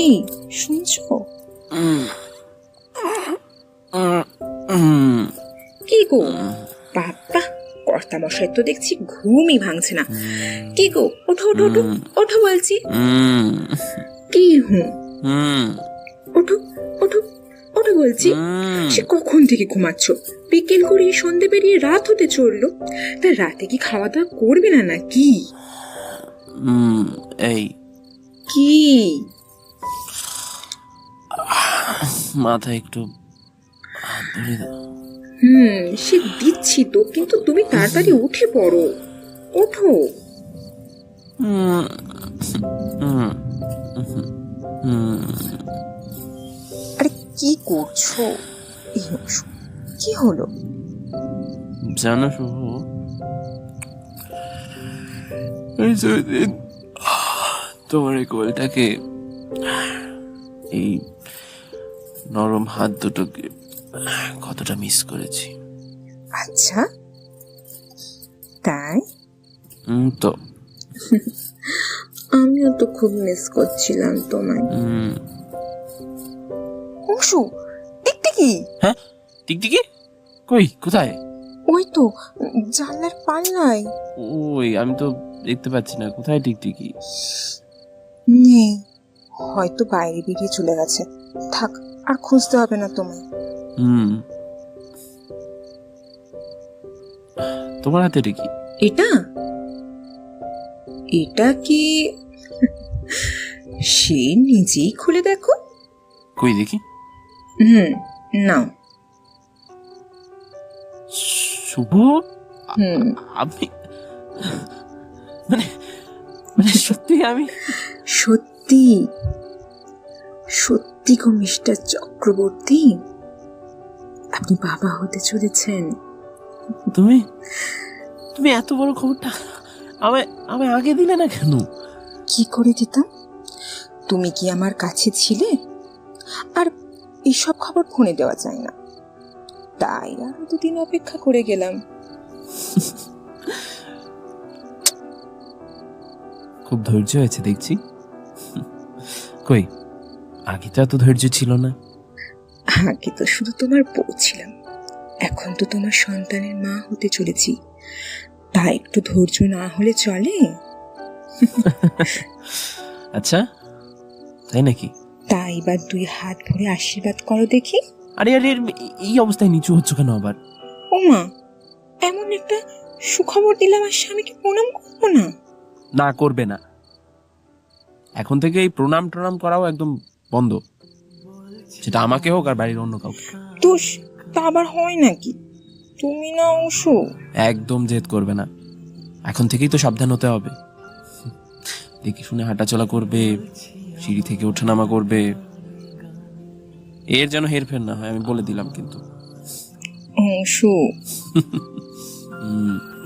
এই, শুনছো? কি গো? বাবা কর্তা মশাই তো দেখছি ঘুমই ভাঙছে না। কি গো? ওঠো ওঠো ওঠো ওঠো বলছি। কি হুম ওঠো ওঠো ওঠো বলছি। সে কখন থেকে ঘুমাচ্ছ? বিকেল করিয়ে সন্ধে পেরিয়ে রাত হতে চলল। তা রাতে কি খাওয়া দাওয়া করবে না না কি এই। কি? মাথা একটু ধরে দাও। হুম সে দিচ্ছি তো কিন্তু তুমি তাড়াতাড়ি উঠে পড়ো। ওঠো। হুম, হুম, হুম। আরে কি করছ? কি হলো? জানো শুভ তোমার এই কোলটাকে এই নরম হাত দুটোকে কতটা মিস করেছি। আচ্ছা। তাই? তো। আমিও তো খুব মিস করছিলাম তোমায়। অংশু দেখতে কি হ্যাঁ? টিকটিকি? কই কোথায়? ওই তো জানলার পাল্লায়। ওই আমি তো দেখতে পাচ্ছি না। কোথায় টিকটিকি নেই হয়তো বাইরে বেরিয়ে চলে গেছে। থাক আর খুঁজতে হবে না তোমায়। হুম। তোমার হাতে এটা কি? এটা? এটা কি? সে নিজেই খুলে দেখো। কই দেখি। হুম নাও। শুভ? হুম। আমি মানে মানে সত্যি আমি? সত্যি? সত্যি গো মিস্টার চক্রবর্তী? আপনি বাবা হতে চলেছেন। তুমি? তুমি এত বড় খবরটা আমায় আমায় আগে দিলে না কেন? কি করে দিতাম তুমি কি আমার কাছে ছিলে? আর এইসব খবর ফোনে দেওয়া যায় না। তাই আরও দুদিন অপেক্ষা করে গেলাম। খুব ধৈর্য হয়েছে দেখছি। কই আগে তো এত ধৈর্য ছিল না। আগে তো শুধু তোমার বউ ছিলাম। এখন তো তোমার সন্তানের মা হতে চলেছি। তা একটু ধৈর্য না হলে চলে? আচ্ছা তাই নাকি? তা এবার দুই হাত ভরে আশীর্বাদ করো দেখি। আরে আরে এই- এই অবস্থায় নিচু হচ্ছে কেন আবার? ও মা এমন একটা সুখবর দিলাম আর স্বামীকে প্রণাম করব না। না করবে না। এখন থেকে এই প্রণাম টনাম করাও একদম বন্ধ। সেটা আমাকে হোক আর বাড়ির অন্য কাউকে। দোষ তা আবার হয় নাকি? তুমি না অংশু একদম জেদ করবে না। এখন থেকেই তো সাবধান হতে হবে। দেখি শুনে হাঁটাচলা করবে সিঁড়ি থেকে ওঠানামা করবে। এর যেন হেরফের না হয় আমি বলে দিলাম কিন্তু। অংশু হুম।